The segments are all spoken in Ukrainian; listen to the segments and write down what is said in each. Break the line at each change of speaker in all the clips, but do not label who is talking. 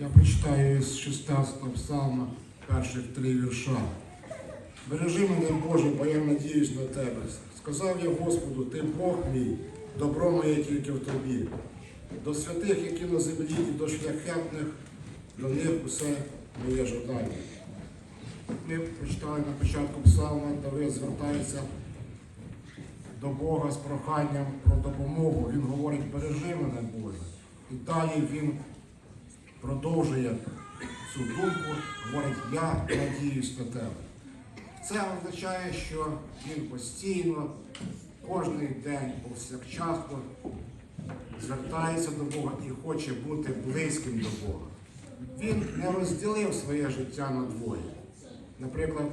Я прочитаю із 16 псалма перших три вірша. Бережи мене, Боже, бо я надіюсь на тебе. Сказав я Господу, ти Бог мій, добро моє тільки в тобі. До святих, які на землі, і до шляхетних, до них усе моє жадання. Ми прочитали на початку псалма, Давид звертається до Бога з проханням про допомогу. Він говорить, бережи мене, Боже. І далі він продовжує цю думку, говорить, я надіюсь на тебе. Це означає, що він постійно, кожен день, повсякчасно звертається до Бога і хоче бути близьким до Бога. Він не розділив своє життя на двоє. Наприклад,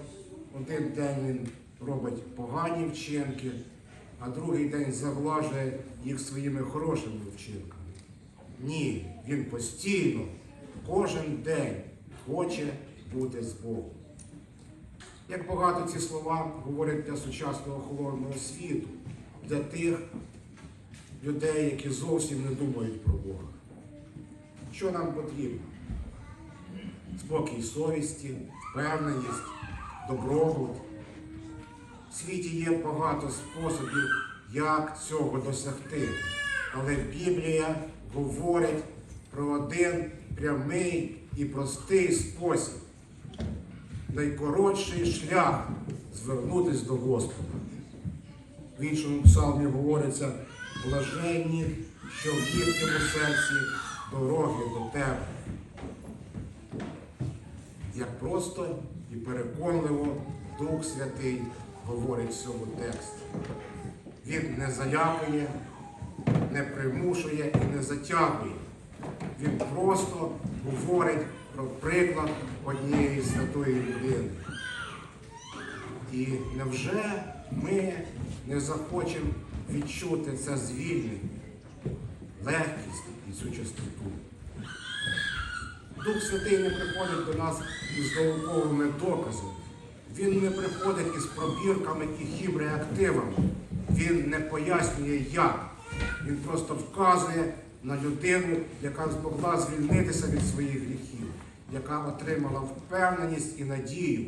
один день він робить погані вчинки, а другий день заглажує їх своїми хорошими вчинками. Ні, він постійно, кожен день хоче бути з Богом. Як багато ці слова говорять для сучасного холодного світу, для тих людей, які зовсім не думають про Бога. Що нам потрібно? Спокій совісті, впевненість, добробут. В світі є багато способів, як цього досягти. Але Біблія говорить про один прямий і простий спосіб. Найкоротший шлях звернутися до Господа. В іншому псалмі говориться, блаженні, що в їхньому серці дороги до тебе. Як просто і переконливо Дух Святий говорить в цьому тексті. Він не залякує, не примушує і не затягує. Він просто говорить про приклад однієї святої людини. І невже ми не захочемо відчути це звільнення, легкість і цю чистоту? Дух Святий не приходить до нас із науковими доказами. Він не приходить із пробірками і хімреактивами. Він не пояснює як. Він просто вказує на людину, яка змогла звільнитися від своїх гріхів, яка отримала впевненість і надію,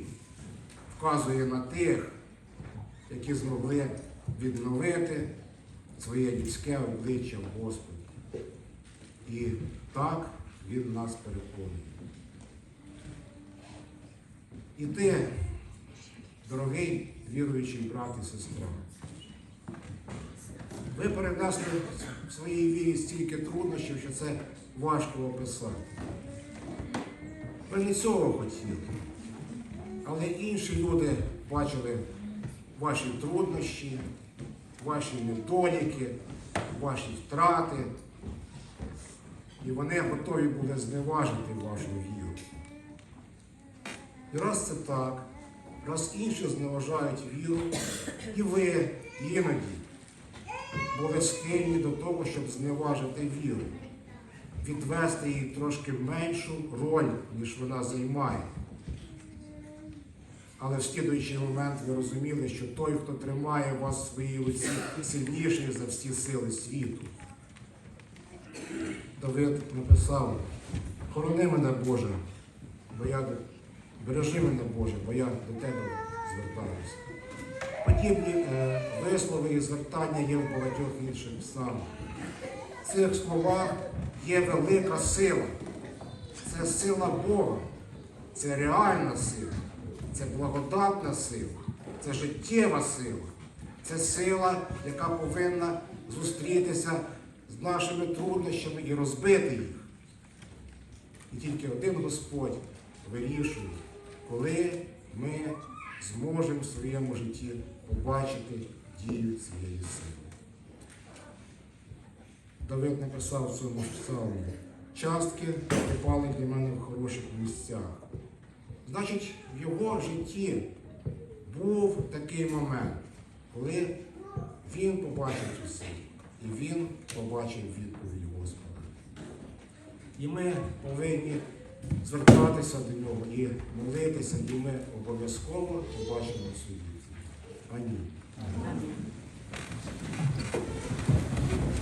вказує на тих, які змогли відновити своє людське обличчя в Господі. І так він нас переконує. І ти, дорогий віруючий брат і сестра, ви перенесли в своїй вірі стільки труднощів, що це важко описати. Ви не цього хотіли. Але інші люди бачили ваші труднощі, ваші недоліки, ваші втрати. І вони готові були зневажити вашу віру. І раз це так, раз інші зневажають віру, і ви іноді були схильні до того, щоб зневажити віру, відвести їй трошки меншу роль, ніж вона займає. Але в слідуючий момент ви розуміли, що той, хто тримає вас в своїй руці, сильніший за всі сили світу. Давид написав, хорони мене Боже, бо я бережи мене Боже, бо я до тебе звертаюся. Подібні е, вислови і звертання є в багатьох інших псалмах. В цих словах є велика сила. Це сила Бога, це реальна сила, це благодатна сила, це життєва сила, це сила, яка повинна зустрітися з нашими труднощами і розбити їх. І тільки один Господь вирішує, коли зможемо в своєму житті побачити дію цієї сили. Давид написав в цьому псалмі, частки припали для мене в хороших місцях. Значить, в його житті був такий момент, коли він побачив цю силу, і він побачив відповідь Господа. І ми повинні звертатися до нього і молитися, і ми обов'язково побачимо судді. Амінь.